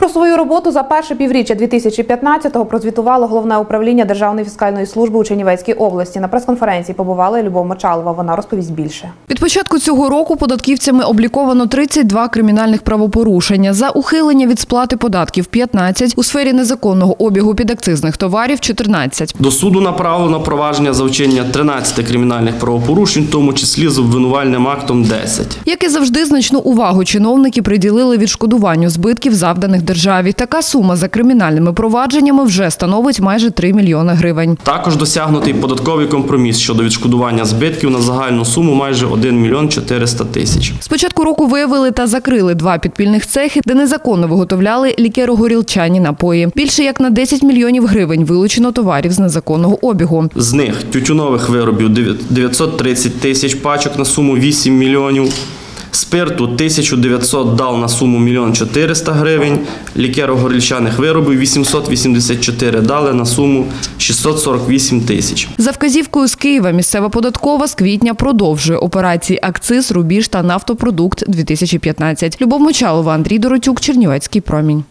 Про свою роботу за перше півріччя 2015-го прозвітувало головне управління Державної фіскальної служби у Чернівецькій області. На прес-конференції побувала Любов Мочалова. Вона розповість більше. Від початку цього року податківцями обліковано 32 кримінальних правопорушення. За ухилення від сплати податків 15, у сфері незаконного обігу підакцизних товарів 14. До суду направлено провадження за вчинення 13 кримінальних правопорушень, в тому числі з обвинувальним актом 10. Як і завжди, значну увагу чиновники приділили відшкодуванню збитків, завданих державі. Така сума за кримінальними провадженнями вже становить майже 3 мільйони гривень. Також досягнутий податковий компроміс щодо відшкодування збитків на загальну суму майже 1 мільйон 400 тисяч. З початку року виявили та закрили два підпільних цехи, де незаконно виготовляли лікеро-горілчані напої. Більше як на 10 мільйонів гривень вилучено товарів з незаконного обігу. З них тютюнових виробів 930 тисяч пачок на суму 8 мільйонів. Спирту 1900 дал на суму 1 400 гривень, лікеро-горільчаних виробів 884 дали на суму 648 тисяч. За вказівкою з Києва місцева податкова з квітня продовжує операції акциз, рубіж та нафтопродукт 2015. Любов Мочалова, Андрій Доротюк, Чернівецький промінь.